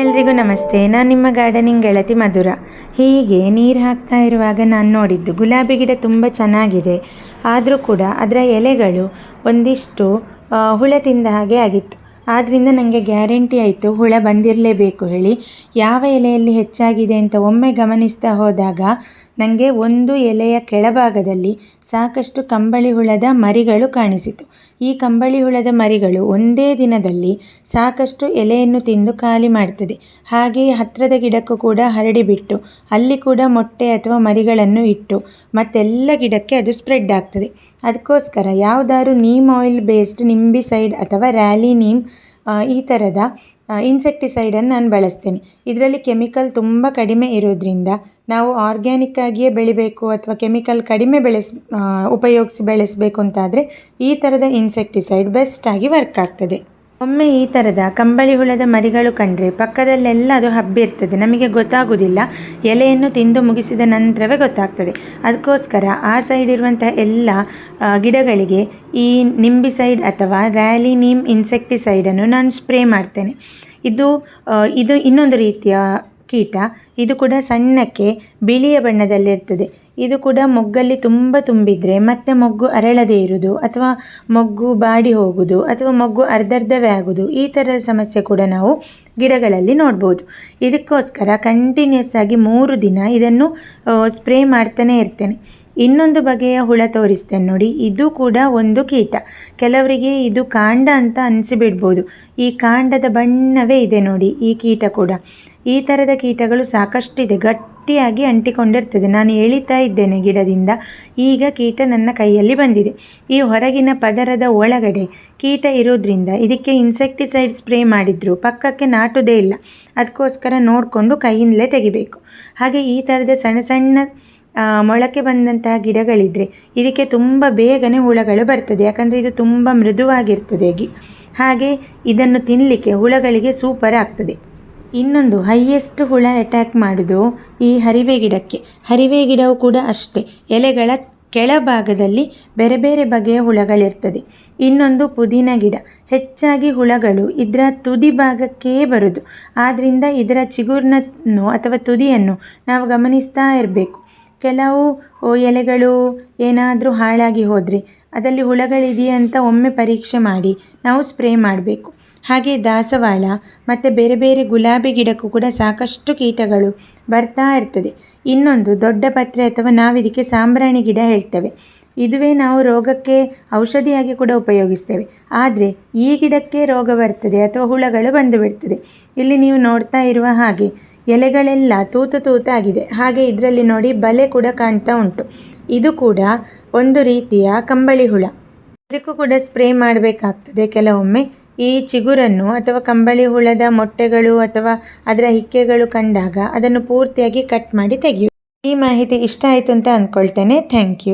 ಎಲ್ರಿಗೂ ನಮಸ್ತೆ. ನಾನು ನಿಮ್ಮ ಗಾರ್ಡನಿಂಗ್ ಗೆಳತಿ ಮಧುರ. ಹೀಗೆ ನೀರು ಹಾಕ್ತಾ ಇರುವಾಗ ನಾನು ನೋಡಿದ್ದು ಗುಲಾಬಿ ಗಿಡ ತುಂಬ ಚೆನ್ನಾಗಿದೆ. ಆದರೂ ಕೂಡ ಅದರ ಎಲೆಗಳು ಒಂದಿಷ್ಟು ಹುಳ ತಿಂದ ಹಾಗೆ ಆಗಿತ್ತು. ಆದ್ದರಿಂದ ನನಗೆ ಗ್ಯಾರಂಟಿ ಆಯಿತು, ಹುಳ ಬಂದಿರಲೇಬೇಕು ಹೇಳಿ. ಯಾವ ಎಲೆಯಲ್ಲಿ ಹೆಚ್ಚಾಗಿದೆ ಅಂತ ಒಮ್ಮೆ ಗಮನಿಸ್ತಾ ಹೋದಾಗ ನನಗೆ ಒಂದು ಎಲೆಯ ಕೆಳಭಾಗದಲ್ಲಿ ಸಾಕಷ್ಟು ಕಂಬಳಿ ಹುಳದ ಮರಿಗಳು ಕಾಣಿಸಿತು. ಈ ಕಂಬಳಿ ಹುಳದ ಮರಿಗಳು ಒಂದೇ ದಿನದಲ್ಲಿ ಸಾಕಷ್ಟು ಎಲೆಯನ್ನು ತಿಂದು ಖಾಲಿ ಮಾಡ್ತದೆ. ಹಾಗೆಯೇ ಹತ್ತಿರದ ಗಿಡಕ್ಕೂ ಕೂಡ ಹರಡಿಬಿಟ್ಟು, ಅಲ್ಲಿ ಕೂಡ ಮೊಟ್ಟೆ ಅಥವಾ ಮರಿಗಳನ್ನು ಇಟ್ಟು, ಮತ್ತೆಲ್ಲ ಗಿಡಕ್ಕೆ ಅದು ಸ್ಪ್ರೆಡ್ ಆಗ್ತದೆ. ಅದಕ್ಕೋಸ್ಕರ ಯಾವುದಾದ್ರು ನೀಮ್ ಆಯಿಲ್ ಬೇಸ್ಡ್ ನಿಂಬಿಸೈಡ್ ಅಥವಾ ರ್ಯಾಲಿ ನೀಮ್ ಈ ಥರದ ಇನ್ಸೆಕ್ಟಿಸೈಡನ್ನು ನಾನು ಬಳಸ್ತೇನೆ. ಇದರಲ್ಲಿ ಕೆಮಿಕಲ್ ತುಂಬ ಕಡಿಮೆ ಇರೋದ್ರಿಂದ ನಾವು ಆರ್ಗ್ಯಾನಿಕ್ ಆಗಿಯೇ ಬೆಳಿಬೇಕು ಅಥವಾ ಕೆಮಿಕಲ್ ಕಡಿಮೆ ಬೆಳೆಸ್ ಉಪಯೋಗಿಸಿ ಬೆಳೆಸಬೇಕು ಅಂತಾದರೆ ಈ ಥರದ ಇನ್ಸೆಕ್ಟಿಸೈಡ್ ಬೆಸ್ಟಾಗಿ ವರ್ಕ್ ಆಗ್ತದೆ. ಒಮ್ಮೆ ಈ ಥರದ ಕಂಬಳಿ ಹುಳದ ಮರಿಗಳು ಕಂಡ್ರೆ ಪಕ್ಕದಲ್ಲೆಲ್ಲ ಅದು ಹಬ್ಬಿರ್ತದೆ ನಮಗೆ ಗೊತ್ತಾಗೋದಿಲ್ಲ. ಎಲೆಯನ್ನು ತಿಂದು ಮುಗಿಸಿದ ನಂತರವೇ ಗೊತ್ತಾಗ್ತದೆ. ಅದಕ್ಕೋಸ್ಕರ ಆ ಸೈಡ್ ಇರುವಂತಹ ಎಲ್ಲ ಗಿಡಗಳಿಗೆ ಈ ನಿಂಬಿಸೈಡ್ ಅಥವಾ ರ್ಯಾಲಿ ನೀಮ್ ಇನ್ಸೆಕ್ಟಿಸೈಡನ್ನು ನಾನು ಸ್ಪ್ರೇ ಮಾಡ್ತೇನೆ. ಇದು ಇದು ಇನ್ನೊಂದು ರೀತಿಯ ಕೀಟ, ಇದು ಕೂಡ ಸಣ್ಣಕ್ಕೆ ಬಿಳಿಯ ಬಣ್ಣದಲ್ಲಿರ್ತದೆ. ಇದು ಕೂಡ ಮೊಗ್ಗಲ್ಲಿ ತುಂಬ ತುಂಬಿದರೆ ಮತ್ತೆ ಮೊಗ್ಗು ಅರಳದೇ ಇರುವುದು ಅಥವಾ ಮೊಗ್ಗು ಬಾಡಿ ಹೋಗುವುದು ಅಥವಾ ಮೊಗ್ಗು ಅರ್ಧರ್ಧವೇ ಆಗೋದು, ಈ ಥರದ ಸಮಸ್ಯೆ ಕೂಡ ನಾವು ಗಿಡಗಳಲ್ಲಿ ನೋಡ್ಬೋದು. ಇದಕ್ಕೋಸ್ಕರ ಕಂಟಿನ್ಯೂಸ್ ಆಗಿ ಮೂರು ದಿನ ಇದನ್ನು ಸ್ಪ್ರೇ ಮಾಡ್ತಾನೇ ಇರ್ತೇನೆ. ಇನ್ನೊಂದು ಬಗೆಯ ಹುಳ ತೋರಿಸ್ತೇನೆ ನೋಡಿ, ಇದು ಕೂಡ ಒಂದು ಕೀಟ. ಕೆಲವರಿಗೆ ಇದು ಕಾಂಡ ಅಂತ ಅನಿಸಿಬಿಡ್ಬೋದು. ಈ ಕಾಂಡದ ಬಣ್ಣವೇ ಇದೆ ನೋಡಿ, ಈ ಕೀಟ ಕೂಡ. ಈ ಥರದ ಕೀಟಗಳು ಸಾಕಷ್ಟಿದೆ, ಗಟ್ಟಿಯಾಗಿ ಅಂಟಿಕೊಂಡಿರ್ತದೆ. ನಾನು ಎಳಿತಾ ಇದ್ದೇನೆ ಗಿಡದಿಂದ, ಈಗ ಕೀಟ ನನ್ನ ಕೈಯಲ್ಲಿ ಬಂದಿದೆ. ಈ ಹೊರಗಿನ ಪದರದ ಒಳಗಡೆ ಕೀಟ ಇರೋದ್ರಿಂದ ಇದಕ್ಕೆ ಇನ್ಸೆಕ್ಟಿಸೈಡ್ ಸ್ಪ್ರೇ ಮಾಡಿದ್ರು, ಪಕ್ಕಕ್ಕೆ ನಾಟುದೇ ಇಲ್ಲ. ಅದಕ್ಕೋಸ್ಕರ ನೋಡಿಕೊಂಡು ಕೈಯಿಂದಲೇ ತೆಗಿಬೇಕು. ಹಾಗೆ ಈ ಥರದ ಸಣ್ಣ ಸಣ್ಣ ಮೊಳಕೆ ಬಂದಂತಹ ಗಿಡಗಳಿದ್ದರೆ ಇದಕ್ಕೆ ತುಂಬ ಬೇಗನೆ ಹುಳಗಳು ಬರ್ತದೆ. ಯಾಕಂದರೆ ಇದು ತುಂಬ ಮೃದುವಾಗಿರ್ತದೆ ಗಿ. ಹಾಗೆ ಇದನ್ನು ತಿನ್ನಲಿಕ್ಕೆ ಹುಳಗಳಿಗೆ ಸೂಪರ್ ಆಗ್ತದೆ. ಇನ್ನೊಂದು, ಹೈಯೆಸ್ಟ್ ಹುಳ ಅಟ್ಯಾಕ್ ಮಾಡೋದು ಈ ಹರಿವೆ ಗಿಡಕ್ಕೆ. ಹರಿವೆ ಗಿಡವು ಕೂಡ ಅಷ್ಟೇ. ಎಲೆಗಳ ಕೆಳಭಾಗದಲ್ಲಿ ಬೇರೆ ಬೇರೆ ಬಗೆಯ ಹುಳಗಳಿರ್ತದೆ. ಇನ್ನೊಂದು, ಪುದೀನ ಗಿಡ. ಹೆಚ್ಚಾಗಿ ಹುಳಗಳು ಇದರ ತುದಿ ಭಾಗಕ್ಕೇ ಬರೋದು. ಆದ್ದರಿಂದ ಇದರ ಚಿಗುರ್ನನ್ನು ಅಥವಾ ತುದಿಯನ್ನು ನಾವು ಗಮನಿಸ್ತಾ ಇರಬೇಕು. ಕೆಲವು ಎಲೆಗಳು, ಏನಾದರೂ ಹಾಳಾಗಿ ಹೋದರೆ ಅದರಲ್ಲಿ ಹುಳಗಳಿದೆಯಾ ಅಂತ ಒಮ್ಮೆ ಪರೀಕ್ಷೆ ಮಾಡಿ ನಾವು ಸ್ಪ್ರೇ ಮಾಡಬೇಕು. ಹಾಗೆ ದಾಸವಾಳ ಮತ್ತು ಬೇರೆ ಬೇರೆ ಗುಲಾಬಿ ಗಿಡಕ್ಕೂ ಕೂಡ ಸಾಕಷ್ಟು ಕೀಟಗಳು ಬರ್ತಾ ಇರ್ತದೆ. ಇನ್ನೊಂದು ದೊಡ್ಡ ಪತ್ರೆ ಅಥವಾ ನಾವಿದಕ್ಕೆ ಸಾಂಬ್ರಾಣಿ ಗಿಡ ಹೇಳ್ತೇವೆ. ಇದುವೇ ನಾವು ರೋಗಕ್ಕೆ ಔಷಧಿಯಾಗಿ ಕೂಡ ಉಪಯೋಗಿಸ್ತೇವೆ. ಆದರೆ ಈ ಗಿಡಕ್ಕೆ ರೋಗ ಬರ್ತದೆ ಅಥವಾ ಹುಳಗಳು ಬಂದು ಬಿಡ್ತದೆ. ಇಲ್ಲಿ ನೀವು ನೋಡ್ತಾ ಇರುವ ಹಾಗೆ ಎಲೆಗಳೆಲ್ಲ ತೂತು ತೂತಾಗಿದೆ. ಹಾಗೆ ಇದರಲ್ಲಿ ನೋಡಿ ಬಲೆ ಕೂಡ ಕಾಣ್ತಾ ಉಂಟು. ಇದು ಕೂಡ ಒಂದು ರೀತಿಯ ಕಂಬಳಿ ಹುಳ. ಇದಕ್ಕೂ ಕೂಡ ಸ್ಪ್ರೇ ಮಾಡಬೇಕಾಗ್ತದೆ. ಕೆಲವೊಮ್ಮೆ ಈ ಚಿಗುರನ್ನು ಅಥವಾ ಕಂಬಳಿ ಹುಳದ ಮೊಟ್ಟೆಗಳು ಅಥವಾ ಅದರ ಹಿಕ್ಕೆಗಳು ಕಂಡಾಗ ಅದನ್ನು ಪೂರ್ತಿಯಾಗಿ ಕಟ್ ಮಾಡಿ ತೆಗೆಯು ಈ ಮಾಹಿತಿ ಇಷ್ಟ ಆಯಿತು ಅಂತ ಅಂದ್ಕೊಳ್ತೇನೆ. Thank you